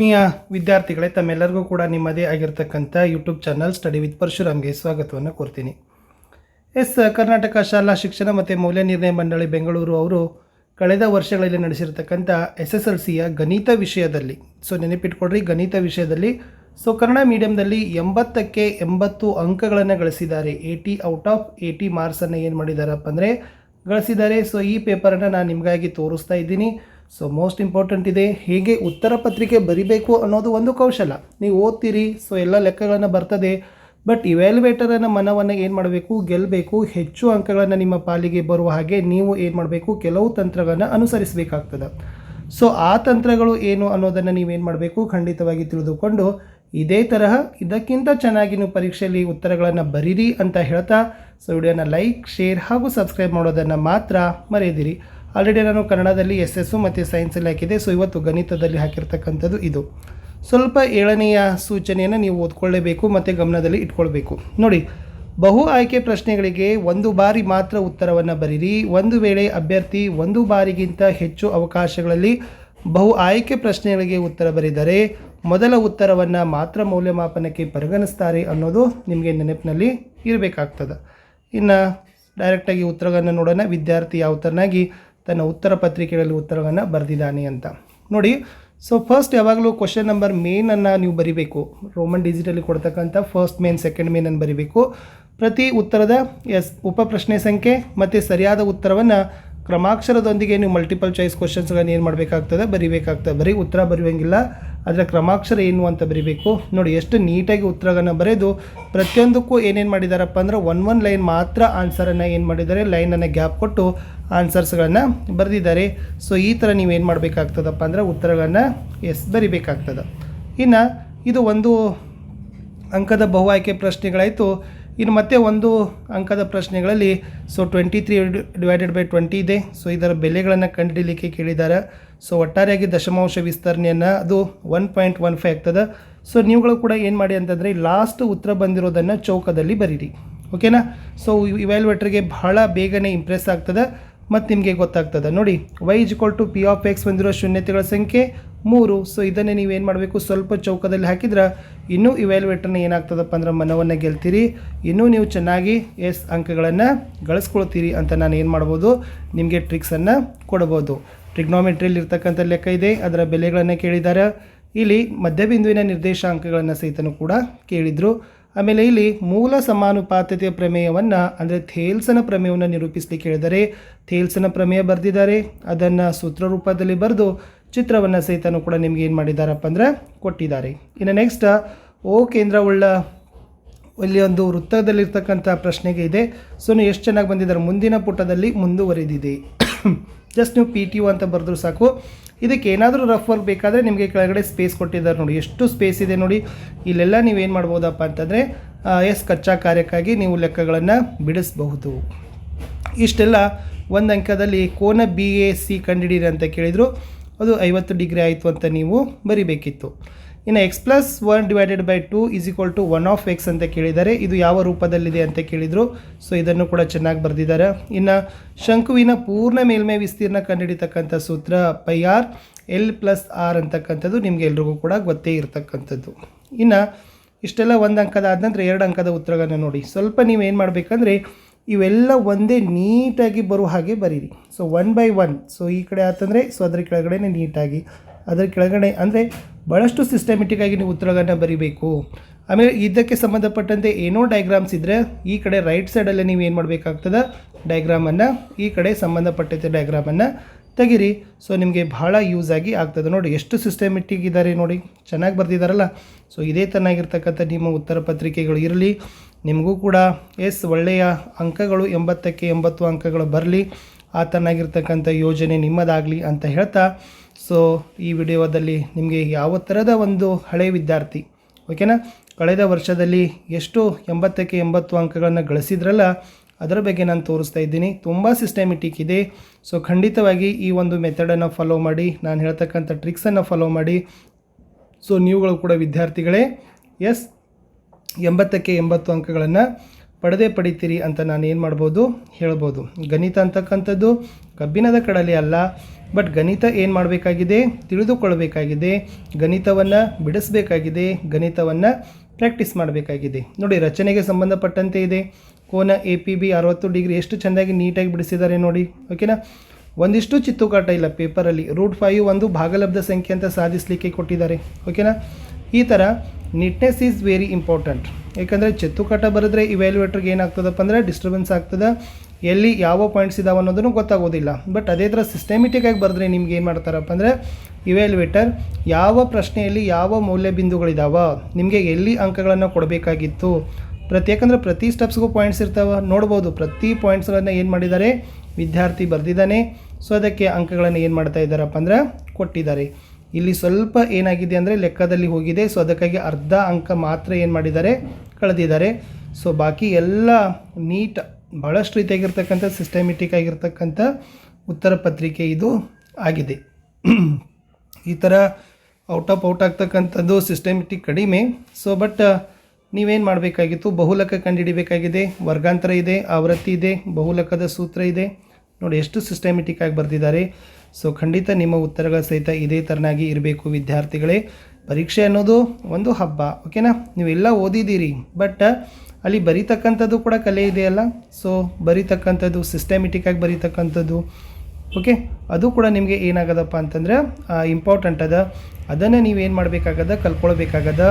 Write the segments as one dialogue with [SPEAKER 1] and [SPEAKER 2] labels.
[SPEAKER 1] ಆತ್ಮೀಯ ವಿದ್ಯಾರ್ಥಿಗಳೇ, ತಮ್ಮೆಲ್ಲರಿಗೂ ಕೂಡ ನಿಮ್ಮದೇ ಆಗಿರ್ತಕ್ಕಂಥ ಯೂಟ್ಯೂಬ್ ಚಾನಲ್ ಸ್ಟಡಿ ವಿತ್ ಪರಶುರಾಮ್ಗೆ ಸ್ವಾಗತವನ್ನು ಕೋರ್ತೀನಿ. ಎಸ್, ಕರ್ನಾಟಕ ಶಾಲಾ ಶಿಕ್ಷಣ ಮತ್ತು ಮೌಲ್ಯ ನಿರ್ಣಯ ಮಂಡಳಿ ಬೆಂಗಳೂರು ಅವರು ಕಳೆದ ವರ್ಷಗಳಲ್ಲಿ ನಡೆಸಿರ್ತಕ್ಕಂಥ ಎಸ್ ಎಸ್ ಎಲ್ ಸಿಯ ಗಣಿತ ವಿಷಯದಲ್ಲಿ, ಸೊ ನೆನಪಿಟ್ಕೊಡ್ರಿ ಗಣಿತ ವಿಷಯದಲ್ಲಿ, ಸೊ ಕನ್ನಡ ಮೀಡಿಯಂನಲ್ಲಿ ಎಂಬತ್ತಕ್ಕೆ ಎಂಬತ್ತು ಅಂಕಗಳನ್ನು ಗಳಿಸಿದ್ದಾರೆ. ಏಯ್ಟಿ ಔಟ್ ಆಫ್ ಏಯ್ಟಿ ಮಾರ್ಕ್ಸನ್ನು ಏನು ಮಾಡಿದ್ದಾರಪ್ಪ ಅಂದರೆ, ಗಳಿಸಿದ್ದಾರೆ. ಸೊ ಈ ಪೇಪರನ್ನು ನಾನು ನಿಮಗಾಗಿ ತೋರಿಸ್ತಾ ಇದ್ದೀನಿ. ಸೊ ಮೋಸ್ಟ್ ಇಂಪಾರ್ಟೆಂಟ್ ಇದೆ ಹೇಗೆ ಉತ್ತರ ಪತ್ರಿಕೆ ಬರಿಬೇಕು ಅನ್ನೋದು ಒಂದು ಕೌಶಲ. ನೀವು ಓದ್ತೀರಿ ಸೊ ಎಲ್ಲ ಲೆಕ್ಕಗಳನ್ನು ಬರ್ತದೆ. ಬಟ್ ಇವ್ಯಾಲ್ಯುವೇಟರನ್ನು ಮನವನ್ನು ಏನು ಮಾಡಬೇಕು? ಗೆಲ್ಲಬೇಕು ಹೆಚ್ಚು ಅಂಕಗಳನ್ನು ನಿಮ್ಮ ಪಾಲಿಗೆ ಬರುವ ಹಾಗೆ ನೀವು ಏನು ಮಾಡಬೇಕು? ಕೆಲವು ತಂತ್ರಗಳನ್ನು ಅನುಸರಿಸಬೇಕಾಗ್ತದೆ. ಸೊ ಆ ತಂತ್ರಗಳು ಏನು ಅನ್ನೋದನ್ನು ನೀವೇನು ಮಾಡಬೇಕು? ಖಂಡಿತವಾಗಿ ತಿಳಿದುಕೊಂಡು ಇದೇ ತರಹ ಇದಕ್ಕಿಂತ ಚೆನ್ನಾಗಿ ನೀವು ಪರೀಕ್ಷೆಯಲ್ಲಿ ಉತ್ತರಗಳನ್ನು ಬರೀರಿ ಅಂತ ಹೇಳ್ತಾ ಸೊ ವಿಡಿಯೋನ ಲೈಕ್ ಶೇರ್ ಹಾಗೂ ಸಬ್ಸ್ಕ್ರೈಬ್ ಮಾಡೋದನ್ನು ಮಾತ್ರ ಮರೆಯದಿರಿ. ಆಲ್ರೆಡಿ ನಾನು ಕನ್ನಡದಲ್ಲಿ ಎಸ್ ಎಸ್ಸು ಮತ್ತು ಸೈನ್ಸಲ್ಲಿ ಹಾಕಿದೆ. ಸೊ ಇವತ್ತು ಗಣಿತದಲ್ಲಿ ಹಾಕಿರ್ತಕ್ಕಂಥದ್ದು ಇದು. ಸ್ವಲ್ಪ ಏಳನೆಯ ಸೂಚನೆಯನ್ನು ನೀವು ಓದ್ಕೊಳ್ಳೇಬೇಕು ಮತ್ತು ಗಮನದಲ್ಲಿ ಇಟ್ಕೊಳ್ಬೇಕು. ನೋಡಿ, ಬಹು ಆಯ್ಕೆ ಪ್ರಶ್ನೆಗಳಿಗೆ ಒಂದು ಬಾರಿ ಮಾತ್ರ ಉತ್ತರವನ್ನು ಬರೀರಿ. ಒಂದು ವೇಳೆ ಅಭ್ಯರ್ಥಿ ಒಂದು ಬಾರಿಗಿಂತ ಹೆಚ್ಚು ಅವಕಾಶಗಳಲ್ಲಿ ಬಹು ಆಯ್ಕೆ ಪ್ರಶ್ನೆಗಳಿಗೆ ಉತ್ತರ ಬರೆದರೆ ಮೊದಲ ಉತ್ತರವನ್ನು ಮಾತ್ರ ಮೌಲ್ಯಮಾಪನಕ್ಕೆ ಪರಿಗಣಿಸ್ತಾರೆ ಅನ್ನೋದು ನಿಮಗೆ ನೆನಪಿನಲ್ಲಿ ಇರಬೇಕಾಗ್ತದೆ. ಇನ್ನು ಡೈರೆಕ್ಟಾಗಿ ಉತ್ತರಗಳನ್ನು ನೋಡೋಣ. ವಿದ್ಯಾರ್ಥಿ ಯಾವ ಥರನಾಗಿ ತನ್ನ ಉತ್ತರ ಪತ್ರಿಕೆಗಳಲ್ಲಿ ಉತ್ತರವನ್ನು ಬರೆದಿದ್ದಾನೆ ಅಂತ. ನೋಡಿ ಸೊ ಫಸ್ಟ್ ಯಾವಾಗಲೂ ಕ್ವಶನ್ ನಂಬರ್ ಮೇನನ್ನು ನೀವು ಬರಿಬೇಕು. ರೋಮನ್ ಡಿಜಿಟಲಿ ಕೊಡ್ತಕ್ಕಂಥ ಫಸ್ಟ್ ಮೇನ್ ಸೆಕೆಂಡ್ ಮೇನನ್ನು ಬರಿಬೇಕು. ಪ್ರತಿ ಉತ್ತರದ ಎಸ್, ಉಪ ಪ್ರಶ್ನೆ ಸಂಖ್ಯೆ ಮತ್ತು ಸರಿಯಾದ ಉತ್ತರವನ್ನು ಕ್ರಮಾಕ್ಷರದೊಂದಿಗೆ ನೀವು ಮಲ್ಟಿಪಲ್ ಚಾಯ್ಸ್ ಕ್ವಶನ್ಸ್ಗಳನ್ನು ಏನು ಮಾಡಬೇಕಾಗ್ತದೆ? ಬರಿಬೇಕಾಗ್ತದೆ. ಬರೀ ಉತ್ತರ ಬರೆಯುವಂಗಿಲ್ಲ. ಅದರ ಕ್ರಮಾಕ್ಷರ ಏನು ಅಂತ ಬರಿಬೇಕು? ನೋಡಿ, ಎಷ್ಟು ನೀಟಾಗಿ ಉತ್ತರಗಳನ್ನು ಬರೆದು ಪ್ರತಿಯೊಂದಕ್ಕೂ ಏನೇನು ಮಾಡಿದಾರಪ್ಪ ಅಂದ್ರೆ ಒನ್ ಒನ್ ಲೈನ್ ಮಾತ್ರ ಆನ್ಸರನ್ನು ಏನು ಮಾಡಿದ್ದಾರೆ? ಲೈನನ್ನು ಗ್ಯಾಪ್ ಕೊಟ್ಟು ಆನ್ಸರ್ಸ್ಗಳನ್ನು ಬರೆದಿದ್ದಾರೆ. ಸೊ ಈ ಥರ ನೀವು ಏನು ಮಾಡಬೇಕಾಗ್ತದಪ್ಪ ಅಂದ್ರೆ ಉತ್ತರಗಳನ್ನು ಎಸ್ ಬರಿಬೇಕಾಗ್ತದೆ. ಇನ್ನು ಇದು ಒಂದು ಅಂಕದ ಬಹು ಆಯ್ಕೆ ಪ್ರಶ್ನೆಗಳಾಯಿತು. ಇನ್ನು ಮತ್ತೆ ಒಂದು ಅಂಕದ ಪ್ರಶ್ನೆಗಳಲ್ಲಿ so twenty three divided by twenty ಇದೆ. ಸೊ ಇದರ ಬೆಲೆಗಳನ್ನು ಕಂಡುಹಿಡಲಿಕ್ಕೆ ಕೇಳಿದ್ದಾರೆ ಸೊ ಒಟ್ಟಾರೆಯಾಗಿ ದಶಮಾಂಶ ವಿಸ್ತರಣೆಯನ್ನು ಅದು ಒನ್ ಪಾಯಿಂಟ್ ಒನ್ ಫೈವ್ ಆಗ್ತದೆ. ಸೊ ನೀವುಗಳು ಕೂಡ ಏನು ಮಾಡಿ ಅಂತಂದರೆ ಲಾಸ್ಟ್ ಉತ್ತರ ಬಂದಿರೋದನ್ನು ಚೌಕದಲ್ಲಿ ಬರೀರಿ. ಓಕೆನಾ ಸೊ ಇವ್ಯಾಲ್ಯುವೇಟ್ರಿಗೆ ಬಹಳ ಬೇಗನೆ ಇಂಪ್ರೆಸ್ ಆಗ್ತದೆ. ಮತ್ತು ನಿಮಗೆ ಗೊತ್ತಾಗ್ತದೆ. ನೋಡಿ Y is to P of X ಬಂದಿರೋ ಶೂನ್ಯತೆಗಳ ಸಂಖ್ಯೆ ಮೂರು. ಸೊ ಇದನ್ನೇ ಏನು ಮಾಡಬೇಕು? ಸ್ವಲ್ಪ ಚೌಕದಲ್ಲಿ ಹಾಕಿದ್ರೆ ಇನ್ನೂ ಇವ್ಯಾಲ್ಯುವೇಟರ್ನ ಏನಾಗ್ತದಪ್ಪ ಅಂದ್ರೆ ಮನವನ್ನು ಗೆಲ್ತೀರಿ. ಇನ್ನೂ ನೀವು ಚೆನ್ನಾಗಿ ಎಸ್ ಅಂಕಗಳನ್ನು ಗಳಿಸ್ಕೊಳ್ತೀರಿ ಅಂತ ನಾನು ಏನು ಮಾಡ್ಬೋದು? ನಿಮಗೆ ಟ್ರಿಕ್ಸನ್ನು ಕೊಡ್ಬೋದು. ಟ್ರಿಗ್ನೋಮೆಟ್ರಿಯಲ್ಲಿ ಇರ್ತಕ್ಕಂಥ ಲೆಕ್ಕ ಇದೆ. ಅದರ ಬೆಲೆಗಳನ್ನು ಕೇಳಿದ್ದಾರೆ. ಇಲ್ಲಿ ಮಧ್ಯಬಿಂದುವಿನ ನಿರ್ದೇಶಾಂಕಗಳನ್ನು ಸಹಿತನೂ ಕೂಡ ಕೇಳಿದರು. ಆಮೇಲೆ ಇಲ್ಲಿ ಮೂಲ ಸಮಾನುಪಾತತೆಯ ಪ್ರಮೇಯವನ್ನು, ಅಂದರೆ ಥೇಲ್ಸನ ಪ್ರಮೇಯವನ್ನು ನಿರೂಪಿಸಲಿಕ್ಕೆ ಹೇಳಿದರೆ ಥೇಲ್ಸನ ಪ್ರಮೇಯ ಬರೆದಿದ್ದಾರೆ. ಅದನ್ನು ಸೂತ್ರ ರೂಪದಲ್ಲಿ ಬರೆದು ಚಿತ್ರವನ್ನು ಸಹಿತನೂ ಕೂಡ ನಿಮ್ಗೆ ಏನು ಮಾಡಿದ್ದಾರಪ್ಪ ಅಂದ್ರೆ ಕೊಟ್ಟಿದ್ದಾರೆ. ಇನ್ನು ನೆಕ್ಸ್ಟ್ ಓ ಕೇಂದ್ರವುಳ್ಳ ಇಲ್ಲಿ ಒಂದು ವೃತ್ತದಲ್ಲಿರ್ತಕ್ಕಂಥ ಪ್ರಶ್ನೆಗೆ ಇದೆ. ಸೊ ಎಷ್ಟು ಚೆನ್ನಾಗಿ ಬಂದಿದ್ದಾರೆ? ಮುಂದಿನ ಪುಟದಲ್ಲಿ ಮುಂದುವರೆದಿದೆ. ಜಸ್ಟ್ ನೀವು ಪಿ ಟಿ ಯು ಅಂತ ಬರೆದ್ರು ಸಾಕು. ಇದಕ್ಕೆ ಏನಾದರೂ ರಫ್ ವರ್ಕ್ ಬೇಕಾದರೆ ನಿಮಗೆ ಕೆಳಗಡೆ ಸ್ಪೇಸ್ ಕೊಟ್ಟಿದ್ದಾರೆ ನೋಡಿ. ಎಷ್ಟು ಸ್ಪೇಸ್ ಇದೆ ನೋಡಿ. ಇಲ್ಲೆಲ್ಲ ನೀವೇನು ಮಾಡ್ಬೋದಪ್ಪ ಅಂತಂದರೆ ಎಸ್ ಕಚ್ಚಾ ಕಾರ್ಯಕ್ಕಾಗಿ ನೀವು ಲೆಕ್ಕಗಳನ್ನು ಬಿಡಿಸಬಹುದು. ಇಷ್ಟೆಲ್ಲ ಒಂದು ಅಂಕದಲ್ಲಿ ಕೋನ ಬಿ ಎ ಸಿ ಕಂಡಿಡೀರಿ ಅಂತ ಕೇಳಿದರು. ಅದು ಐವತ್ತು ಡಿಗ್ರಿ ಆಯಿತು ಅಂತ ನೀವು ಬರಿಬೇಕಿತ್ತು. ಇನ್ನು X plus one divided by two is equal to one of X ಅಂತ ಕೇಳಿದ್ದಾರೆ ಇದು ಯಾವ ರೂಪದಲ್ಲಿದೆ ಅಂತ ಕೇಳಿದರು. ಸೊ ಇದನ್ನು ಕೂಡ ಚೆನ್ನಾಗಿ ಬರೆದಿದ್ದಾರೆ. ಇನ್ನು ಶಂಕುವಿನ ಪೂರ್ಣ ಮೇಲ್ಮೈ ವಿಸ್ತೀರ್ಣ ಕಂಡುಹಿಡಿತಕ್ಕಂಥ ಸೂತ್ರ pi R L plus R ಅಂತಕ್ಕಂಥದ್ದು ನಿಮಗೆ ಎಲ್ರಿಗೂ ಕೂಡ ಗೊತ್ತೇ ಇರತಕ್ಕಂಥದ್ದು. ಇನ್ನು ಇಷ್ಟೆಲ್ಲ ಒಂದು ಅಂಕದ ಆದ ನಂತರ ಎರಡು ಅಂಕದ ಉತ್ತರಗಳನ್ನು ನೋಡಿ. ಸ್ವಲ್ಪ ನೀವೇನು ಮಾಡಬೇಕಂದ್ರೆ ಇವೆಲ್ಲ ಒಂದೇ ನೀಟಾಗಿ ಬರುವ ಹಾಗೆ ಬರೀರಿ. So one by one so ಈ ಕಡೆ ಆತಂದರೆ ಸೊ ಅದರ ಕೆಳಗಡೆ ನೀಟಾಗಿ. ಅದರ ಕೆಳಗಡೆ ಅಂದರೆ ಭಾಳಷ್ಟು ಸಿಸ್ಟಮೆಟಿಕ್ಕಾಗಿ ನೀವು ಉತ್ತರಗಳನ್ನು ಬರೀಬೇಕು. ಆಮೇಲೆ ಇದಕ್ಕೆ ಸಂಬಂಧಪಟ್ಟಂತೆ ಏನೋ ಡಯಾಗ್ರಾಮ್ಸ್ ಇದ್ದರೆ ಈ ಕಡೆ ರೈಟ್ ಸೈಡಲ್ಲೇ ನೀವು ಏನು ಮಾಡಬೇಕಾಗ್ತದೆ? ಡಯಾಗ್ರಾಮನ್ನು ಈ ಕಡೆ ಸಂಬಂಧಪಟ್ಟಂತೆ ಡಯಾಗ್ರಾಮನ್ನು ತೆಗಿರಿ. ಸೊ ನಿಮಗೆ ಭಾಳ ಯೂಸ್ ಆಗಿ ಆಗ್ತದೆ. ನೋಡಿ, ಎಷ್ಟು ಸಿಸ್ಟಮೆಟಿಕ್ ಇದ್ದಾರೆ ನೋಡಿ. ಚೆನ್ನಾಗಿ ಬರೆದಿದ್ದಾರಲ್ಲ ಸೊ ಇದೇ ತನ್ನಾಗಿರ್ತಕ್ಕಂಥ ನಿಮ್ಮ ಉತ್ತರ ಪತ್ರಿಕೆಗಳು ಇರಲಿ. ನಿಮಗೂ ಕೂಡ ಎಸ್ ಒಳ್ಳೆಯ ಅಂಕಗಳು, ಎಂಬತ್ತಕ್ಕೆ ಎಂಬತ್ತು ಅಂಕಗಳು ಬರಲಿ. ಆತನಾಗಿರ್ತಕ್ಕಂಥ ಯೋಜನೆ ನಿಮ್ಮದಾಗಲಿ ಅಂತ ಹೇಳ್ತಾ, ಸೊ ಈ ವಿಡಿಯೋದಲ್ಲಿ ನಿಮಗೆ ಯಾವ ಥರದ ಒಂದು ಹಳೆ ವಿದ್ಯಾರ್ಥಿ, ಓಕೆನಾ? ಕಳೆದ ವರ್ಷದಲ್ಲಿ ಎಷ್ಟು ಎಂಬತ್ತಕ್ಕೆ ಎಂಬತ್ತು ಅಂಕಗಳನ್ನು ಗಳಿಸಿದ್ರಲ್ಲ, ಅದರ ಬಗ್ಗೆ ನಾನು ತೋರಿಸ್ತಾ ಇದ್ದೀನಿ. ತುಂಬ ಸಿಸ್ಟಮೆಟಿಕ್ ಇದೆ. ಸೊ ಖಂಡಿತವಾಗಿ ಈ ಒಂದು ಮೆಥಡನ್ನು ಫಾಲೋ ಮಾಡಿ, ನಾನು ಹೇಳ್ತಕ್ಕಂಥ ಟ್ರಿಕ್ಸನ್ನು ಫಾಲೋ ಮಾಡಿ. ಸೊ ನೀವುಗಳು ಕೂಡ ವಿದ್ಯಾರ್ಥಿಗಳೇ, ಎಸ್ ಎಂಬತ್ತಕ್ಕೆ ಎಂಬತ್ತು ಅಂಕಗಳನ್ನು ಪಡೆದೇ ಪಡಿತೀರಿ ಅಂತ ನಾನು ಏನು ಮಾಡ್ಬೋದು ಹೇಳ್ಬೋದು. ಗಣಿತ ಅಂತಕ್ಕಂಥದ್ದು ಕಬ್ಬಿಣದ ಕಡಲೆ ಅಲ್ಲ, ಬಟ್ ಗಣಿತ ಏನು ಮಾಡಬೇಕಾಗಿದೆ? ತಿಳಿದುಕೊಳ್ಳಬೇಕಾಗಿದೆ. ಗಣಿತವನ್ನು ಬಿಡಿಸಬೇಕಾಗಿದೆ. ಗಣಿತವನ್ನು ಪ್ರಾಕ್ಟೀಸ್ ಮಾಡಬೇಕಾಗಿದೆ. ನೋಡಿ, ರಚನೆಗೆ ಸಂಬಂಧಪಟ್ಟಂತೆ ಇದೆ. ಕೋನ ಎ ಪಿ ಬಿ ಅರವತ್ತು ಡಿಗ್ರಿ ಎಷ್ಟು ಚೆನ್ನಾಗಿ ನೀಟಾಗಿ ಬಿಡಿಸಿದ್ದಾರೆ ನೋಡಿ, ಓಕೆನಾ? ಒಂದಿಷ್ಟು ಚಿತ್ತುಕಾಟ ಇಲ್ಲ ಪೇಪರಲ್ಲಿ. ರೂಟ್ ಫೈವ್ ಒಂದು ಭಾಗಲಬ್ಧ ಸಂಖ್ಯೆ ಅಂತ ಸಾಧಿಸಲಿಕ್ಕೆ ಕೊಟ್ಟಿದ್ದಾರೆ, ಓಕೆನಾ? ಈ ಥರ ನೀಟ್ನೆಸ್ ಈಸ್ ವೆರಿ ಇಂಪಾರ್ಟೆಂಟ್ ಯಾಕಂದರೆ ಚೆತ್ತುಕಾಟ ಬರೆದ್ರೆ ಇವ್ಯಾಲ್ಯೂಯೇಟ್ರಿಗೆ ಏನಾಗ್ತದಪ್ಪ ಅಂದರೆ ಡಿಸ್ಟರ್ಬೆನ್ಸ್ ಆಗ್ತದೆ. ಎಲ್ಲಿ ಯಾವ ಪಾಯಿಂಟ್ಸ್ ಇದಾವೆ ಅನ್ನೋದನ್ನು ಗೊತ್ತಾಗೋದಿಲ್ಲ. ಬಟ್ ಅದೇ ಥರ ಸಿಸ್ಟಮೆಟಿಕ್ ಆಗಿ ಬರೆದ್ರೆ ನಿಮ್ಗೆ ಏನು ಮಾಡ್ತಾರಪ್ಪ ಅಂದರೆ ಇವ್ಯಾಲ್ಯೂಯೇಟರ್ ಯಾವ ಪ್ರಶ್ನೆಯಲ್ಲಿ ಯಾವ ಮೌಲ್ಯ ಬಿಂದುಗಳಿದಾವ, ನಿಮಗೆ ಎಲ್ಲಿ ಅಂಕಗಳನ್ನು ಕೊಡಬೇಕಾಗಿತ್ತು. ಪ್ರತಿ ಯಾಕಂದರೆ ಪ್ರತಿ ಸ್ಟೆಪ್ಸ್ಗೂ ಪಾಯಿಂಟ್ಸ್ ಇರ್ತಾವೆ. ನೋಡ್ಬೋದು, ಪ್ರತಿ ಪಾಯಿಂಟ್ಸ್ಗಳನ್ನು ಏನು ಮಾಡಿದ್ದಾರೆ? ವಿದ್ಯಾರ್ಥಿ ಬರೆದಿದ್ದಾನೆ. ಸೊ ಅದಕ್ಕೆ ಅಂಕಗಳನ್ನು ಏನು ಮಾಡ್ತಾ ಇದ್ದಾರಪ್ಪ ಅಂದ್ರೆ ಕೊಟ್ಟಿದ್ದಾರೆ. ಇಲ್ಲಿ ಸ್ವಲ್ಪ ಏನಾಗಿದೆ ಅಂದರೆ ಲೆಕ್ಕದಲ್ಲಿ ಹೋಗಿದೆ. ಸೊ ಅದಕ್ಕಾಗಿ ಅರ್ಧ ಅಂಕ ಮಾತ್ರ ಏನು ಮಾಡಿದ್ದಾರೆ? ಕಳೆದಿದ್ದಾರೆ. ಸೊ ಬಾಕಿ ಎಲ್ಲ ನೀಟ್ ಭಾಳಷ್ಟು ರೀತಿಯಾಗಿರ್ತಕ್ಕಂಥ ಸಿಸ್ಟಮೆಟಿಕ್ ಆಗಿರ್ತಕ್ಕಂಥ ಉತ್ತರ ಪತ್ರಿಕೆ ಇದು ಆಗಿದೆ. ಈ ಥರ ಔಟ್ ಆಫ್ ಔಟ್ ಆಗ್ತಕ್ಕಂಥದ್ದು ಸಿಸ್ಟಮೆಟಿಕ್ ಕಡಿಮೆ. ಸೊ ಬಟ್ ನೀವೇನು ಮಾಡಬೇಕಾಗಿತ್ತು? ಬಹುಲಕ ಕಂಡುಹಿಡಿಬೇಕಾಗಿದೆ. ವರ್ಗಾಂತರ ಇದೆ, ಆವೃತ್ತಿ ಇದೆ, ಬಹುಲಕದ ಸೂತ್ರ ಇದೆ. ನೋಡಿ, ಎಷ್ಟು ಸಿಸ್ಟಮೆಟಿಕ್ ಆಗಿ ಬರೆದಿದ್ದಾರೆ. ಸೊ ಖಂಡಿತ ನಿಮ್ಮ ಉತ್ತರಗಳ ಸಹಿತ ಇದೇ ಥರನಾಗಿ ಇರಬೇಕು ವಿದ್ಯಾರ್ಥಿಗಳೇ. ಪರೀಕ್ಷೆ ಅನ್ನೋದು ಒಂದು ಹಬ್ಬ ಓಕೆನಾ ನೀವೆಲ್ಲ ಓದಿದ್ದೀರಿ ಬಟ್ ಅಲ್ಲಿ ಬರೀತಕ್ಕಂಥದ್ದು ಕೂಡ ಕಲೆ ಇದೆಯಲ್ಲ ಸೊ ಬರೀತಕ್ಕಂಥದ್ದು ಸಿಸ್ಟಮೆಟಿಕ್ ಆಗಿ ಬರೀತಕ್ಕಂಥದ್ದು ಓಕೆ ಅದು ಕೂಡ ನಿಮಗೆ ಏನಾಗದಪ್ಪ ಅಂತಂದ್ರೆ ಇಂಪಾರ್ಟೆಂಟ್ ಅದ. ಅದನ್ನು ನೀವೇನು ಮಾಡಬೇಕಾಗದ? ಕಲ್ಕೊಳ್ಬೇಕಾಗದ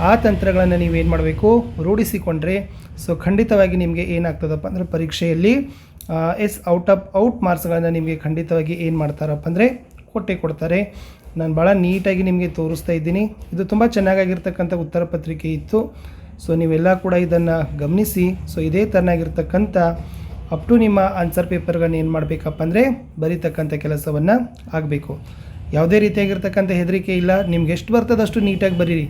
[SPEAKER 1] ಆ ತಂತ್ರಗಳನ್ನು ನೀವೇನು ಮಾಡಬೇಕು? ರೂಢಿಸಿಕೊಂಡ್ರೆ. ಸೊ ಖಂಡಿತವಾಗಿ ನಿಮಗೆ ಏನಾಗ್ತದಪ್ಪ ಅಂದರೆ ಪರೀಕ್ಷೆಯಲ್ಲಿ ಎಸ್ ಔಟ್ ಆಫ್ ಔಟ್ ಮಾರ್ಕ್ಸ್ಗಳನ್ನು ನಿಮಗೆ ಖಂಡಿತವಾಗಿ ಏನು ಮಾಡ್ತಾರಪ್ಪ ಅಂದರೆ ಕೊಟ್ಟೆ ಕೊಡ್ತಾರೆ. ನಾನು ಭಾಳ ನೀಟಾಗಿ ನಿಮಗೆ ತೋರಿಸ್ತಾ ಇದ್ದೀನಿ. ಇದು ತುಂಬ ಚೆನ್ನಾಗಾಗಿರ್ತಕ್ಕಂಥ ಉತ್ತರ ಪತ್ರಿಕೆ ಇತ್ತು. ಸೊ ನೀವೆಲ್ಲ ಕೂಡ ಇದನ್ನು ಗಮನಿಸಿ. ಸೊ ಇದೇ ಥರನಾಗಿರ್ತಕ್ಕಂಥ ಅಪ್ ಟು ನಿಮ್ಮ ಆನ್ಸರ್ ಪೇಪರ್ಗಳನ್ನ ಏನು ಮಾಡಬೇಕಪ್ಪ ಅಂದರೆ ಬರೀತಕ್ಕಂಥ ಕೆಲಸವನ್ನು ಆಗಬೇಕು. ಯಾವುದೇ ರೀತಿಯಾಗಿರ್ತಕ್ಕಂಥ ಹೆದರಿಕೆ ಇಲ್ಲ. ನಿಮ್ಗೆ ಎಷ್ಟು ಬರ್ತದಷ್ಟು ನೀಟಾಗಿ ಬರೀರಿ.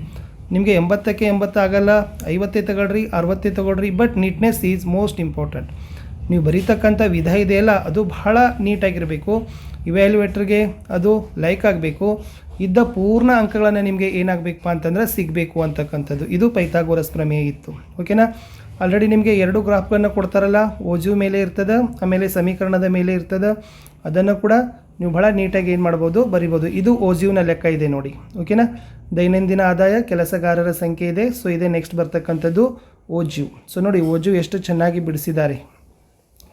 [SPEAKER 1] ನಿಮಗೆ ಎಂಬತ್ತಕ್ಕೆ ಎಂಬತ್ತು ಆಗಲ್ಲ, ಐವತ್ತೇ ತಗೊಳ್ರಿ, ಅರವತ್ತೇ ತಗೊಳ್ರಿ but neatness is most important ನೀವು ಬರೀತಕ್ಕಂಥ ವಿಧ ಇದೆಯಲ್ಲ ಅದು ಬಹಳ ನೀಟಾಗಿರಬೇಕು. ಇವ್ಯಾಲ್ಯೂಯೇಟ್ರಿಗೆ ಅದು ಲೈಕ್ ಆಗಬೇಕು. ಇದ್ದ ಪೂರ್ಣ ಅಂಕಗಳನ್ನು ನಿಮಗೆ ಏನಾಗಬೇಕಪ್ಪ ಅಂತಂದ್ರೆ ಸಿಗಬೇಕು ಅಂತಕ್ಕಂಥದ್ದು. ಇದು ಪೈಥಾಗೋರಸ್ ಪ್ರಮೇಯ ಇತ್ತು. ಓಕೆನಾ ಆಲ್ರೆಡಿ ನಿಮಗೆ ಎರಡು ಗ್ರಾಫ್ಗಳನ್ನು ಕೊಡ್ತಾರಲ್ಲ, ಓಜು ಮೇಲೆ ಇರ್ತದೆ, ಆಮೇಲೆ ಸಮೀಕರಣದ ಮೇಲೆ ಇರ್ತದೆ, ಅದನ್ನು ಕೂಡ ನೀವು ಭಾಳ ನೀಟಾಗಿ ಏನು ಮಾಡ್ಬೋದು, ಬರಿಬೋದು. ಇದು ಓಜಿವ್ನ ಲೆಕ್ಕ ಇದೆ ನೋಡಿ. ಓಕೆನಾ ದೈನಂದಿನ ಆದಾಯ, ಕೆಲಸಗಾರರ ಸಂಖ್ಯೆ ಇದೆ. ಸೊ ಇದೆ ನೆಕ್ಸ್ಟ್ ಬರ್ತಕ್ಕಂಥದ್ದು ಓಜು. ಸೊ ನೋಡಿ, ಓಜು ಎಷ್ಟು ಚೆನ್ನಾಗಿ ಬಿಡಿಸಿದ್ದಾರೆ.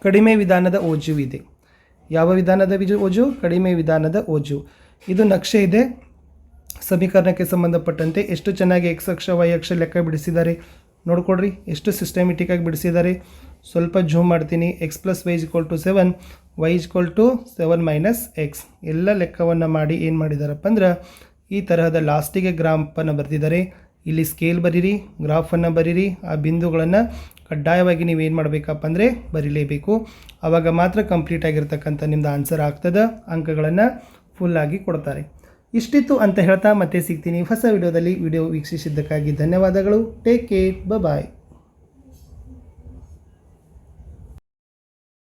[SPEAKER 1] ಕಡಿಮೆ ವಿಧಾನದ ಓಜು ಇದೆ. ಯಾವ ವಿಧಾನದ ವಿಜು, ಓಜು? ಕಡಿಮೆ ವಿಧಾನದ ಓಜು. ಇದು ನಕ್ಷೆ ಇದೆ. ಸಮೀಕರಣಕ್ಕೆ ಸಂಬಂಧಪಟ್ಟಂತೆ ಎಷ್ಟು ಚೆನ್ನಾಗಿ ಎಕ್ಸ್ ಅಕ್ಷ ವೈ ಅಕ್ಷ ಲೆಕ್ಕ ಬಿಡಿಸಿದ್ದಾರೆ. ನೋಡ್ಕೊಡ್ರಿ ಎಷ್ಟು ಸಿಸ್ಟಮೆಟಿಕ್ಕಾಗಿ ಬಿಡಿಸಿದ್ದಾರೆ. ಸ್ವಲ್ಪ ಝೂಮ್ ಮಾಡ್ತೀನಿ. X plus Y equal to seven Y equal to seven minus X ಎಲ್ಲ ಲೆಕ್ಕವನ್ನು ಮಾಡಿ ಏನು ಮಾಡಿದಾರಪ್ಪ ಅಂದ್ರೆ, ಈ ತರಹದ ಲಾಸ್ಟಿಗೆ ಗ್ರಾಫನ್ನು ಬರೆದಿದ್ದಾರೆ. ಇಲ್ಲಿ ಸ್ಕೇಲ್ ಬರೀರಿ ಗ್ರಾಫನ್ನು ಬರೀರಿ, ಆ ಬಿಂದುಗಳನ್ನು ಕಡ್ಡಾಯವಾಗಿ ನೀವು ಏನು ಮಾಡಬೇಕಪ್ಪ ಅಂದರೆ ಬರೀಲೇಬೇಕು. ಆವಾಗ ಮಾತ್ರ ಕಂಪ್ಲೀಟ್ ಆಗಿರ್ತಕ್ಕಂಥ ನಿಮ್ದು ಆನ್ಸರ್ ಆಗ್ತದೆ, ಅಂಕಗಳನ್ನು ಫುಲ್ಲಾಗಿ ಕೊಡ್ತಾರೆ. ಇಷ್ಟಿತ್ತು ಅಂತ ಹೇಳ್ತಾ ಮತ್ತೆ ಸಿಗ್ತೀನಿ ಹೊಸ ವಿಡಿಯೋದಲ್ಲಿ. ವಿಡಿಯೋ ವೀಕ್ಷಿಸಿದ್ದಕ್ಕಾಗಿ ಧನ್ಯವಾದಗಳು. Take care bye